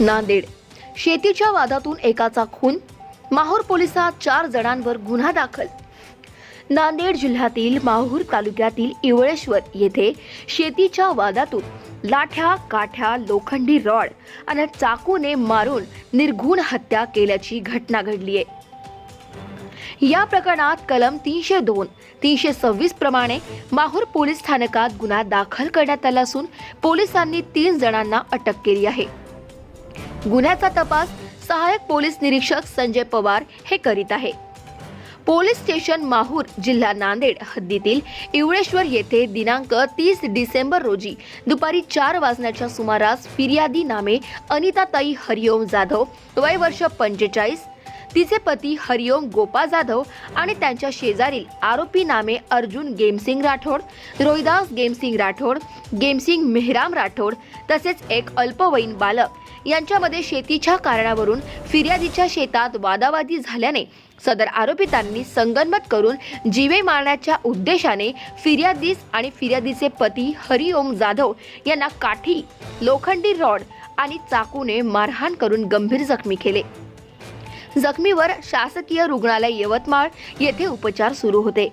नांदेड. शेतीच्या वादातून एकाचा खून माहूर पोलिसात चार जणांवर गुन्हा दाखल. नांदेड जिल्ह्यातील माहूर तालुक्यातील इवळेश्वर येथे शेतीच्या वादातून लाठ्या काठ्या लोखंडी रॉड आणि चाकूने मारून निर्घुण हत्या केल्याची घटना घडली आहे. या प्रकरणात कलम तीनशे दोन तीनशे सव्वीस प्रमाणे माहूर पोलीस स्थानकात गुन्हा दाखल करण्यात आला असून पोलिसांनी तीन जणांना अटक केली आहे. गुन्ह्याचा तपास सहाय्यक पोलीस निरीक्षक संजय पवार हे करीत आहे. पोलीस स्टेशन माहूर जिल्हा नांदेड हद्दीतील इवळेश्वर येथे दिनांक तीस डिसेंबर रोजी दुपारी चार वाजण्याच्या सुमारास फिर्यादी नामे अनिताताई हरिओम जाधव वय वर्ष पंचेचाळीस तिचे पती हरिओम गोपा जाधव आणि त्यांच्या शेजारील आरोपी नामे अर्जुन गेमसिंग राठोड रोहिदास गेमसिंग राठोड गेमसिंग मेहराम राठोड तसेच एक अल्पवयीन बालक यांच्यामध्ये शेतीच्या कारणावरून फिर्यादीच्या शेतात वादावादी झाल्याने सदर आरोपितांनी संगनमत करून जीवे मारण्याच्या उद्देशाने फिर्यादीस आणि फिर्यादीचे पती हरिओम जाधव यांना काठी लोखंडी रॉड आणि चाकूने मारहाण करून गंभीर जखमी केले. जखमीवर शासकीय रुग्णालय यवतमाळ येथे उपचार सुरू होते.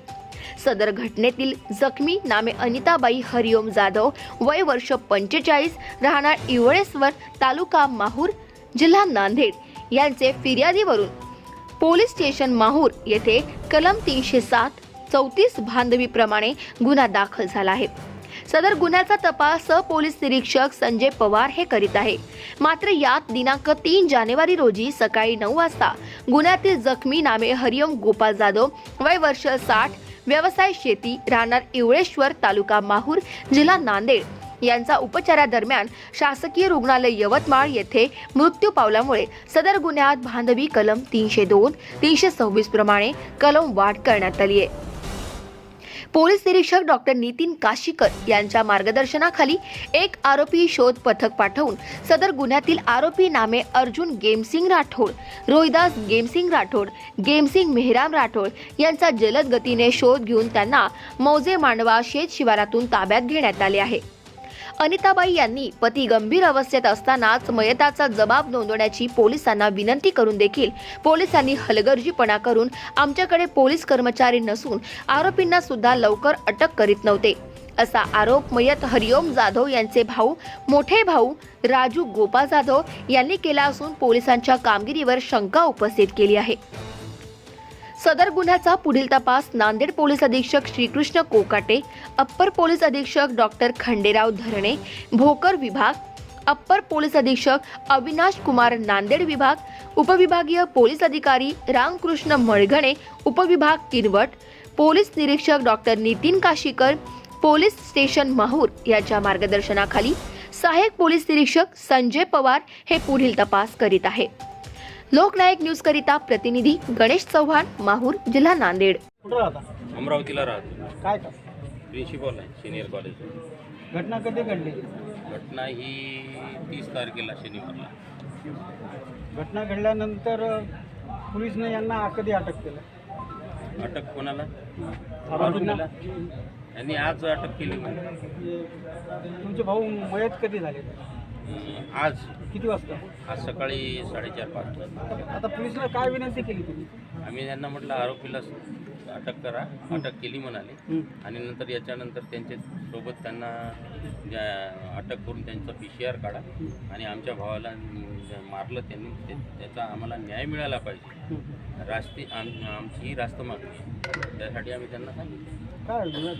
सदर घटनेतील जखमी नामे अनिताबाई हरिओम जाधव वय वर्ष पंचेचाळीस राहणार इवळेश्वर तालुका माहूर जिल्हा नांदेड. यांचे फिर्यादीवरून पोलीस स्टेशन माहूर येथे कलम तीनशे सात चौतीस बांधवीप्रमाणे गुन्हा दाखल झाला आहे. सदर गुन्ह्याचा तपास पोलीस निरीक्षक संजय पवार हे करीत आहे. मात्र यात दिनांक तीन जानेवारी रोजी सकाळी नऊ वाजता गुन्ह्यातील जखमी नामे हरिओम गोपाळ जाधव वय वर्ष साठ व्यवसाय शेती राहणार इवळेश्वर तालुका माहूर जिल्हा नांदेड. यांचा उपचारादरम्यान शासकीय रुग्णालय यवतमाळ येथे मृत्यू पावल्यामुळे सदर गुन्ह्यात बांधवी कलम तीनशे दोन तीनशे सव्वीस प्रमाणे कलम वाढ करण्यात आली आहे. पोलीस निरीक्षक डॉक्टर नितीन काशीकर यांच्या मार्गदर्शनाखाली एक आरोपी शोध पथक पाठवून सदर गुन्ह्यातील आरोपी नामे अर्जुन गेमसिंग राठोड रोहिदास गेमसिंग राठोड गेमसिंग मेहराम राठोड यांचा जलद गतीने शोध घेऊन त्यांना मौजे मांडवा शेत शिवारातून ताब्यात घेण्यात आले आहे. अनिताबाई यांनी पती गंभीर अवस्थेत असतानाच मयताचा जबाब नोंदवण्याची पोलिसांना विनंती करून देखील पोलिसांनी हलगर्जीपणा करून आमच्याकडे पोलीस कर्मचारी नसून आरोपींना सुद्धा लवकर अटक करीत नव्हते. असा आरोप मयत हरिओम जाधव यांचे भाऊ मोठे भाऊ राजू गोपाल जाधव यांनी केला असून पोलिसांच्या कामगिरीवर शंका उपस्थित केली आहे. सदर गुन्ह्याचा पुढील तपास नांदेड पोलीस अधीक्षक श्रीकृष्ण कोकाटे अप्पर पोलीस अधीक्षक डॉक्टर खंडेराव धरणे भोकर विभाग अप्पर पोलीस अधीक्षक अविनाश कुमार नांदेड विभाग उपविभागीय पोलीस अधिकारी रामकृष्ण मळघणे उपविभाग किनवट पोलीस निरीक्षक doctor Nitin Kashikar police station Mahur यांच्या मार्गदर्शनाखाली सहाय्यक पोलीस निरीक्षक संजय पवार हे पुढील तपास करीत आहे लोकनायक न्यूज करिता प्रतिनिधी गणेश चव्हाण माहूर जिल्हा नांदेड कुठं राहता अमरावतीला राहतो काय का प्रिन्सिपल आहे सिनियर कॉलेज घटना कधी घडली घटना ही तीस तारखेला शनिवारला घटना घडल्यानंतर अ, पोलिसने यांना कधी अटक केलं अटक कोणाला आरोपींना यांनी आज अटक केली तुमचे भाऊ मयत कधी झाले आज. किती वाजता? आज सकाळी साडेचार पाच आता पोलिसला काय विनंती केली तुम्ही? आम्ही त्यांना म्हटलं आरोपीला अटक करा अटक केली म्हणाले. आणि नंतर याच्यानंतर त्यांच्यासोबत त्यांना ज्या अटक करून त्यांचा पी सी आर काढा. आणि आमच्या भावाला मारलं त्यांनी ते- त्याचा आम्हाला न्याय मिळाला पाहिजे. रास्ती आम आमची ही रास्त मागणी. आहे. त्यासाठी आम्ही त्यांना सांगितलं. काय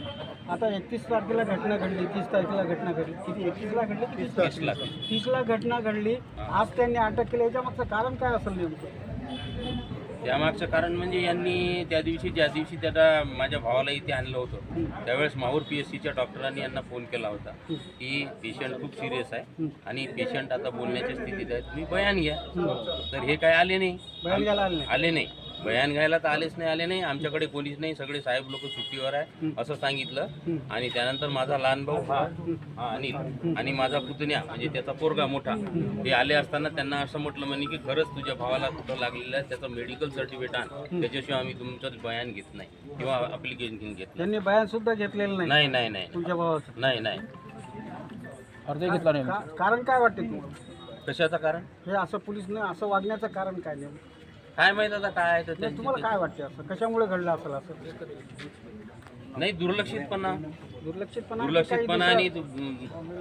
आता एकतीस तारखेला घटना घडली तीस तारखेला घटना घडली. किती एकतीसला घडली तीस तीस ला. तीसला घटना घडली. आज त्यांनी अटक केली याच्यामागचं कारण काय असेल नेमकं? त्यामागचं कारण म्हणजे यांनी त्या दिवशी ज्या दिवशी त्याला माझ्या भावाला इथे आणलं होतं त्यावेळेस माहूर पी एस सीच्या डॉक्टरांनी यांना फोन केला होता की पेशंट खूप सिरियस आहे आणि पेशंट आता बोलण्याच्या स्थितीत आहे तुम्ही बयान घ्या. तर हे काय आले नाही. आले नाही. बयान घ्यायला तर आलेच नाही आले नाही. आमच्याकडे कोणीच नाही. सगळे साहेब लोक सुट्टीवर आहे असं सांगितलं. आणि त्यानंतर माझा लहान भाऊ हा हा अनिल आणि माझा पुतण्या म्हणजे त्याचा पोरगा मोठा ते आले असताना त्यांना असं म्हटलं म्हणे की खरंच तुझ्या भावाला कुठं लागलेलं आहे? त्याचं मेडिकल सर्टिफिकेट आण. त्याच्याशिवाय आम्ही तुमचं बयान घेत नाही किंवा अप्लिकेशन घेत नाही. त्यांनी बयान सुद्धा घेतलेलं नाही. नाही नाही नाही. तुमच्या भावाचं. नाही नाही. अर्ज घेतला नाही. कारण काय वाटते तुम्हाला? कशाचं कारण? हे असं पोलिसनं असं वागण्याचं कारण काय नेमकं? काय माहीत आता काय आहे तर नाही, त्यांची तुम्हाला काय वाटते असं? कशामुळे घडलं असेल असं? नाही दुर्लक्षितपणा. दुर्लक्षितपणा दुर्लक्षितपणा आणि दु-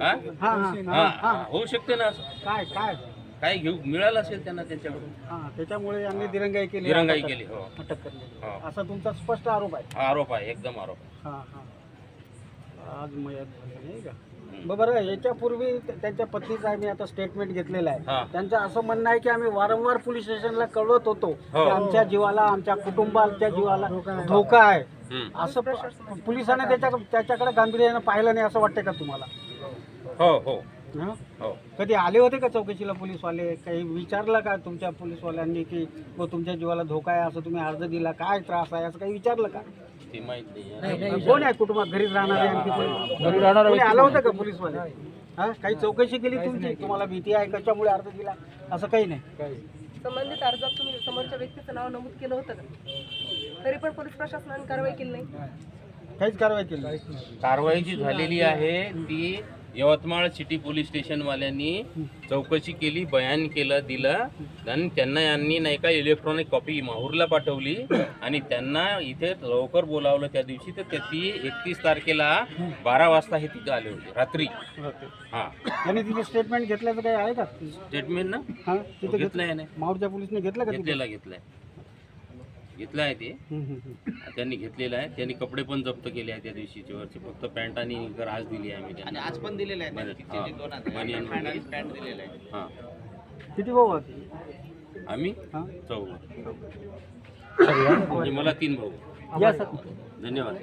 हा? हा हा हा, हा हा, होऊ शकते ना असं. काय काय? काय घेऊ मिळालं असेल त्यांना त्यांच्याकडून. हा त्याच्यामुळे यांनी दिरंगाई केली दिरंगाई अटक- केली हो. अटक केली. हो. असा तुमचा स्पष्ट आरोप आहे? हा आरोप आहे एकदम आरोप आहे. हा हा. आज मयत झाली, नाही का? बरं याच्यापूर्वी त्या- त्यांच्या पत्नीचं आम्ही आता स्टेटमेंट घेतलेलं हा. आहे त्यांचं असं म्हणणं आहे की आम्ही वारंवार पोलीस स्टेशनला कळवत होतो हो. की आमच्या जीवाला आमच्या कुटुंबाच्या जीवाला धोका आहे. असं पोलिसांनी त्याच्या त्याच्याकडे गांभीर्यानं पाहिलं नाही असं वाटतं का तुम्हाला? हो हो. हं? हो. कधी आले होते का चौकशीला पोलीसवाले? काही विचारलं का तुमच्या पोलीसवाल्यांनी की व तुमच्या जीवाला धोका आहे असं तुम्ही अर्ज दिला काय त्रास आहे? असं काही विचारलं का? ते माहीत नाही. कोण आहे कुटुंबात? घरीच राहणारे आणखी कोणी? कोणी आलं होतं का पोलीसवाले? हा? काही चौकशी केली तुमची? तुम्हाला भीती आहे? कशामुळे अर्ज दिला असं काही नाही. संबंधित अर्जात तुम्ही समोरच्या व्यक्तीचं नाव नमूद केलं होतं का? तरी पण पोलीस प्रशासनाने कारवाई केली नाही. काहीच कारवाई केली नाही. कारवाई जी झालेली आहे ती यवतमाळ सिटी पोलीस स्टेशनवाल्यांनी चौकशी केली बयान केलं दिलं. आणि त्यांना यांनी नाही का इलेक्ट्रॉनिक कॉपी माहूरला पाठवली. आणि त्यांना इथे लवकर बोलावलं त्या दिवशी. तर ते- ती एकतीस तारखेला बारा वाजता हे तिथे आले होते रात्री. हां. आणि तिथे स्टेटमेंट घेतल्याचं काही आहे का? स्टेटमेंट ना? हा तिथे घेतलं घेतलं आहे ना माऊरच्या पोलिसने घेतलं घेतलेला घेतलाय. घेतलं आहे ते. त्यांनी घेतलेलं आहे. त्यांनी कपडे पण जप्त केले आहे त्या दिवशीचे वरचे. फक्त पॅन्ट आणि आज दिली आहे आम्ही त्यांना. आज पण दिलेलं आहे हां. किती भाऊ आम्ही? हा? चौघ. म्हणजे मला तीन भाऊ. धन्यवाद.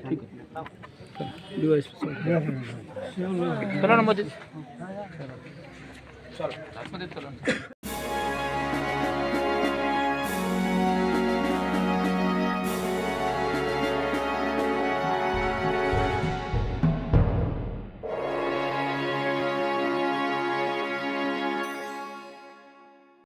चला ना मध्ये